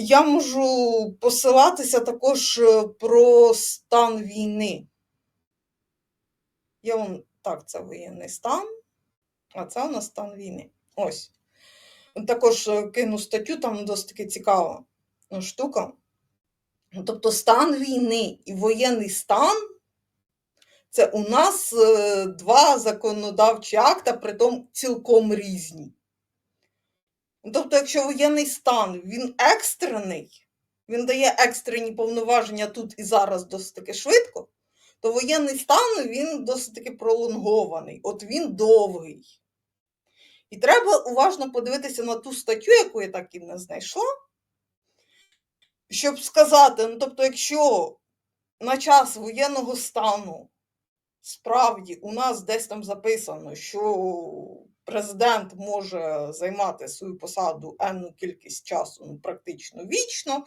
Я можу посилатися також е, про стан війни. Я вам так, це воєнний стан, а це у нас стан війни. Ось. Також е, кину статтю, там досить таки цікава ну, штука. Тобто стан війни і воєнний стан це у нас е, два законодавчі акта, притом цілком різні. Тобто, якщо воєнний стан він екстрений, він дає екстрені повноваження тут і зараз досить таки швидко, то воєнний стан він досить таки пролонгований, от він довгий. І треба уважно подивитися на ту статтю, яку я так і не знайшла, щоб сказати: ну, тобто, якщо на час воєнного стану справді у нас десь там записано, що президент може займати свою посаду енну кількість часу ну, практично вічно,